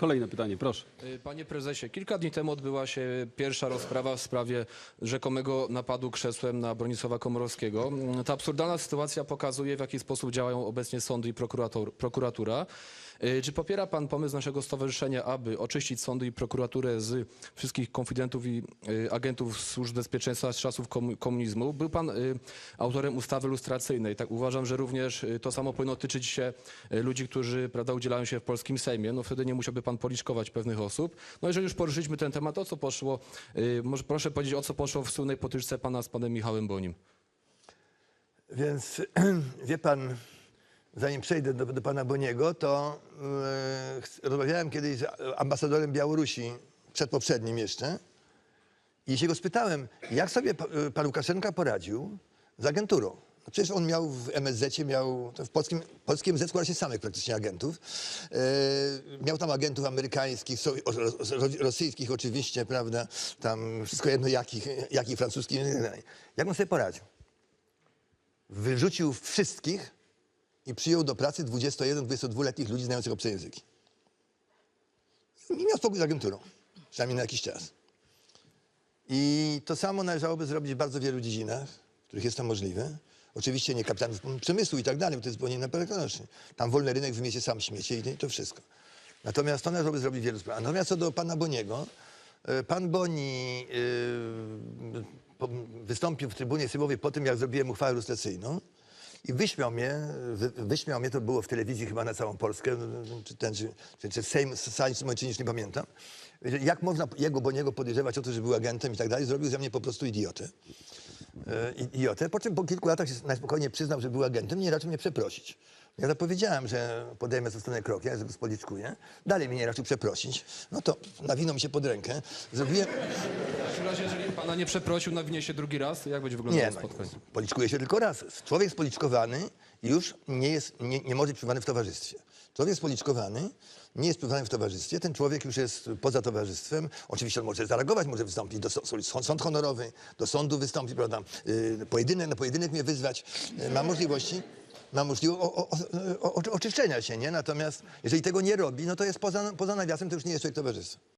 Kolejne pytanie, proszę. Y, Panie prezesie, kilka dni temu odbyła się pierwsza rozprawa w sprawie rzekomego napadu krzesłem na Bronisława Komorowskiego. Mm, Ta absurdalna sytuacja pokazuje, w jaki sposób działają obecnie sądy i prokuratura. Y, Czy popiera pan pomysł naszego stowarzyszenia, aby oczyścić sądy i prokuraturę z wszystkich konfidentów i y, agentów służb bezpieczeństwa z czasów komu- komunizmu? Był pan autorem ustawy lustracyjnej. Tak uważam, że również to samo powinno tyczyć się ludzi, którzy prawda, udzielają się w polskim Sejmie. No wtedy nie musiałby pan policzkować pewnych osób. No jeżeli już poruszyliśmy ten temat, o co poszło? y, Może proszę powiedzieć, o co poszło w słynnej potyczce pana z panem Michałem Bonim? Więc wie pan, zanim przejdę do, do pana Boniego, to ch- rozmawiałem kiedyś z ambasadorem Białorusi, przedpoprzednim jeszcze, i się go spytałem, jak sobie pa- pan Łukaszenka poradził z agenturą. Przecież on miał w MSZ, miał w polskim, polskim MSZ składa się samych praktycznie agentów. E, miał tam agentów amerykańskich, so, ro, ro, rosyjskich oczywiście, prawda, tam wszystko jedno jakich, jakich francuskich. Jak on sobie poradził? wyrzucił wszystkich i przyjął do pracy 21-22-letnich ludzi znających obce języki. I miał spokój z agenturą, przynajmniej na jakiś czas. I to samo należałoby zrobić w bardzo wielu dziedzinach, w których jest to możliwe. Oczywiście nie kapitanów przemysłu i tak dalej, bo to jest zupełnie inne Tam wolny rynek wymiecie sam śmiecie i to wszystko. Natomiast to należałoby zrobić wielu sprawach. Natomiast co do pana Boniego, e, pan Boni e, wystąpił w trybunie sejmowej po tym, jak zrobiłem uchwałę lustracyjną i wyśmiał mnie, wy, wyśmiał mnie, to było w telewizji chyba na całą Polskę, czy ten, czy, czy, czy Sejm, Sejm, czy już nie pamiętam. Jak można jego Boniego podejrzewać o to, że był agentem i tak dalej, zrobił ze mnie po prostu idiotę. E, i- idiotę, po czym po kilku latach się najspokojniej przyznał, że był agentem, nie raczył mnie przeprosić. Ja zapowiedziałem, że podejmę ze strony krok, ja go spoliczkuję. Dalej mnie nie raczył przeprosić. No to nawinął mi się pod rękę. Zrobiłem... W takim razie, jeżeli pana nie przeprosił, nawinie się drugi raz, jak będzie wyglądało Nie, no, spotkanie? policzkuje się tylko raz. Człowiek spoliczkowany już nie, jest, nie, nie może być przyjmowany w towarzystwie. Człowiek spoliczkowany nie jest przyjmowany w towarzystwie, ten człowiek już jest poza towarzystwem. Oczywiście on może zareagować, może wystąpić do sąd, honorowy, do sądu wystąpić, prawda, yy, pojedynek, na pojedynek mnie wyzwać. Yy, ma możliwości, ma możliwość o, o, o, oczyszczenia się, nie? Natomiast jeżeli tego nie robi, no to jest poza, poza nawiasem, to już nie jest człowiek towarzystwa.